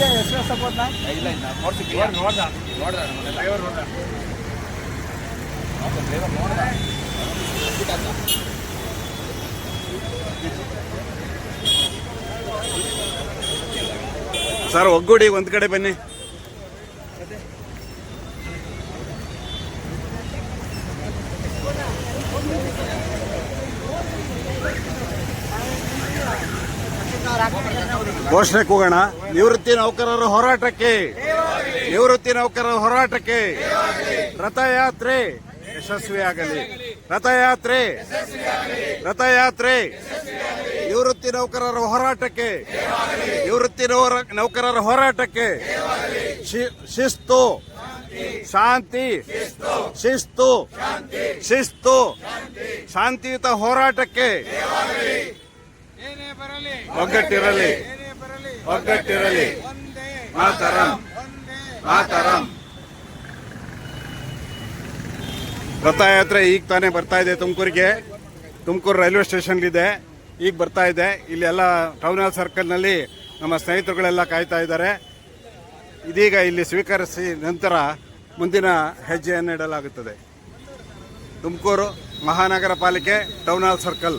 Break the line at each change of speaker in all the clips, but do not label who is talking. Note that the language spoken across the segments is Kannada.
ಇದಕ್ಕೆ ಎಷ್ಟು
ಇಲ್ಲ ಇಲ್ಲ ನೋಡ್ತಿದ್ವಿ
ನೋಡ್ದ
ನೋಡ್ದ
ಡ್ರೈವರ್ ನೋಡ್ದ
ಡ್ರೈವರ್ ನೋಡ್ದ.
ಸರ್ ಒಗ್ಗೂಡಿ ಒಂದ್ ಕಡೆ ಬನ್ನಿ. ಘೋಷಣೆ ಕೂಗೋಣ ನಿವೃತ್ತಿ ನೌಕರರ ಹೋರಾಟಕ್ಕೆ. ನಿವೃತ್ತಿ ನೌಕರರ ಹೋರಾಟಕ್ಕೆ. ರಥಯಾತ್ರೆ ಯಶಸ್ವಿಯಾಗಲಿ. ರಥಯಾತ್ರೆ ರಥಯಾತ್ರೆ ನಿವೃತ್ತಿ ನೌಕರರ ಹೋರಾಟಕ್ಕೆ. ನಿವೃತ್ತಿ ನೌಕರರ ಹೋರಾಟಕ್ಕೆ. ಶಿಸ್ತು ಶಾಂತಿ ಶಿಸ್ತು ಶಿಸ್ತು ಶಾಂತಿಯುತ ಹೋರಾಟಕ್ಕೆ. ಒಗ್ಗಟ್ಟಿರಲಿ. ಒಗ್ಗಟ್ಟಿರಲಿ ಮಾತರಂ. ಮಾತರಂ. ರಥಯಾತ್ರೆ ಈಗ ತಾನೇ ಬರ್ತಾ ಇದೆ ತುಮಕೂರಿಗೆ. ತುಮಕೂರು ರೈಲ್ವೆ ಸ್ಟೇಷನ್ ಇದೆ ಈಗ ಬರ್ತಾ ಇದೆ. ಇಲ್ಲಿ ಎಲ್ಲ ಟೌನ್ ಹಾಲ್ ಸರ್ಕಲ್ನಲ್ಲಿ ನಮ್ಮ ಸ್ನೇಹಿತರುಗಳೆಲ್ಲ ಕಾಯ್ತಾ ಇದ್ದಾರೆ. ಇದೀಗ ಇಲ್ಲಿ ಸ್ವೀಕರಿಸಿ ನಂತರ ಮುಂದಿನ ಹೆಜ್ಜೆಯನ್ನು ಇಡಲಾಗುತ್ತದೆ. ತುಮಕೂರು ಮಹಾನಗರ ಪಾಲಿಕೆ ಟೌನ್ ಹಾಲ್ ಸರ್ಕಲ್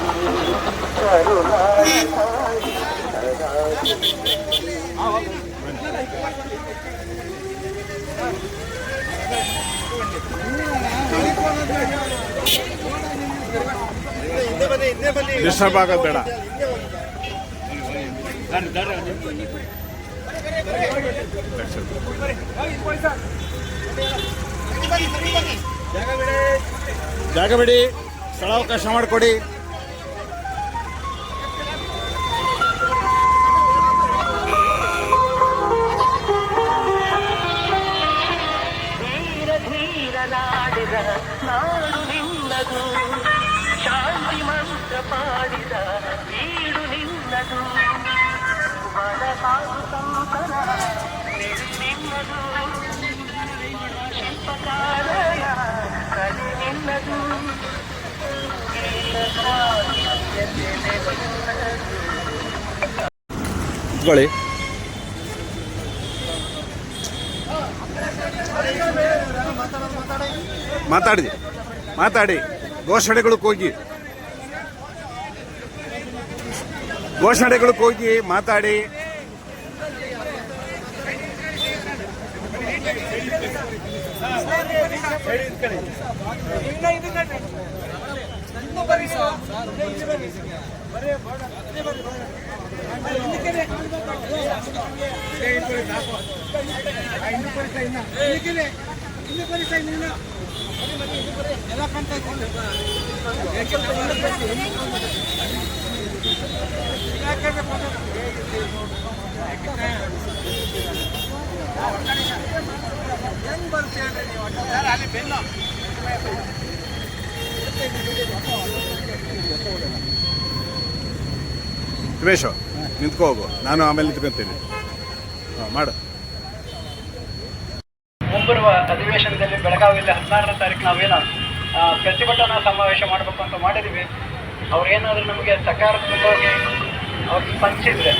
ಡಿಸ್ಟರ್ಬ್ ಆಗೋದು ಬೇಡ. ಜಾಗ ಬಿಡಿ. ಸ್ಥಳಾವಕಾಶ ಮಾಡಿಕೊಡಿ.
ನಾಡಿದ ನಾಡು ನಿನ್ನದು, ಶಾಂತಿ ಮಂತ್ರ ಪಾಡಿದ ಬೀಡು ನಿನ್ನದು. ಬಲ ಸಾಧು ಸಂತರ ನಿನ್ನದು. ಶಿಲ್ಪಕಾರಯ ಕಲೆ ನಿನ್ನದು. ಗೀತ
ಮಾತಾಡಿ ಮಾತಾಡಿ ಘೋಷಣೆಗಳಿಗೆ ಹೋಗಿ ಘೋಷಣೆಗಳಿಗೆ ಹೋಗಿ ಮಾತಾಡಿ
ಯಾಕೆ ಹೆಂಗ್
ನಿಂತ್ಕೋ ಹೋಗು. ನಾನು ಆಮೇಲೆ ನಿಂತ್ಕೊಂತೀನಿ. ಹಾಂ ಮಾಡು.
ಮುಂಬರುವ ಅಧಿವೇಶನದಲ್ಲಿ ಬೆಳಗಾವಿಯಲ್ಲಿ ಹದಿನಾರನೇ ತಾರೀಕು ನಾವೇನು ಪ್ರತಿಭಟನಾ ಸಮಾವೇಶ ಮಾಡಬೇಕು ಅಂತ ಮಾಡಿದ್ದೀವಿ ಅವ್ರೇನಾದರೂ ನಮಗೆ ಸಕಾರಾತ್ಮಕವಾಗಿ ಅವ್ರು ಸ್ಪಂದಿಸಿದ್ರೆ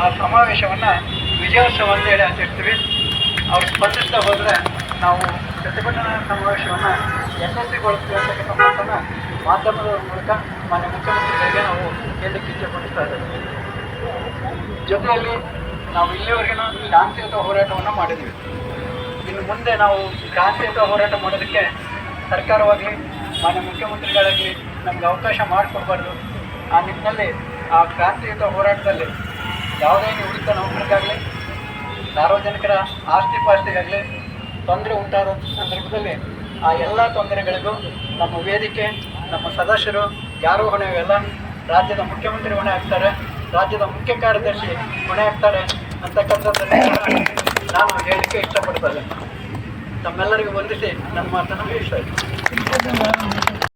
ಆ ಸಮಾವೇಶವನ್ನು ವಿಜಯೋತ್ಸವ ಅಂತ ಹೇಳಿ ಆಚರಿಸ್ತೀವಿ. ಅವ್ರು ಸ್ಪಂದಿಸ್ತಾ ಹೋದರೆ ನಾವು ಪ್ರತಿಭಟನಾ ಸಮಾವೇಶವನ್ನು ಯಶಸ್ವಿಗೊಳಿಸ್ತೀವಿ ಅಂತಕ್ಕಂಥ ಮಾತನ್ನು ಮಾಧ್ಯಮದ ಮೂಲಕ ಮಾನ್ಯ ಮುಖ್ಯಮಂತ್ರಿಗಳಿಗೆ ನಾವು ಹೇಳಲಿಕ್ಕೆ ಇಚ್ಛೆಪಡಿಸ್ತಾ ಇದ್ದೇವೆ. ಜೊತೆಯಲ್ಲಿ ನಾವು ಇಲ್ಲಿವರೆಗಿನ ಶಾಂತಿಯುತ ಹೋರಾಟವನ್ನು ಮಾಡಿದ್ದೀವಿ ಮುಂದೆ ನಾವು ಕ್ರಾಂತಿಯುತ ಹೋರಾಟ ಮಾಡೋದಕ್ಕೆ ಸರ್ಕಾರವಾಗಲಿ ಮಾನ್ಯ ಮುಖ್ಯಮಂತ್ರಿಗಳಾಗಲಿ ನಮ್ಗೆ ಅವಕಾಶ ಮಾಡಿಕೊಡ್ಬಾರ್ದು. ಆ ನಿಟ್ಟಿನಲ್ಲಿ, ಆ ಕ್ರಾಂತಿಯುತ ಹೋರಾಟದಲ್ಲಿ ಯಾವುದೇ ನಿವೃತ್ತ ನೌಕರಿಗಾಗಲಿ ಸಾರ್ವಜನಿಕರ ಆಸ್ತಿ ಪಾಸ್ತಿಗಾಗಲಿ ತೊಂದರೆ ಉಂಟಾದ ಸಂದರ್ಭದಲ್ಲಿ ಆ ಎಲ್ಲ ತೊಂದರೆಗಳಿಗೂ ನಮ್ಮ ವೇದಿಕೆ, ನಮ್ಮ ಸದಸ್ಯರು ಯಾರು ಹೊಣೆ ಎಲ್ಲ ರಾಜ್ಯದ ಮುಖ್ಯಮಂತ್ರಿ ಹೊಣೆ ಆಗ್ತಾರೆ ರಾಜ್ಯದ ಮುಖ್ಯ ಕಾರ್ಯದರ್ಶಿ ಹೊಣೆ ಆಗ್ತಾರೆ ಅಂತಕ್ಕಂಥದ್ದನ್ನು ನಾನು ಹೇಳಲಿಕ್ಕೆ ಇಷ್ಟಪಡ್ತೇನೆ ತಮ್ಮೆಲ್ಲರಿಗೂ ವಂದಿಸಿ. ನಮ್ಮ ಮಾತನ್ನು ಮುಗಿಸ್ತಾ ಇದ್ದೀನಿ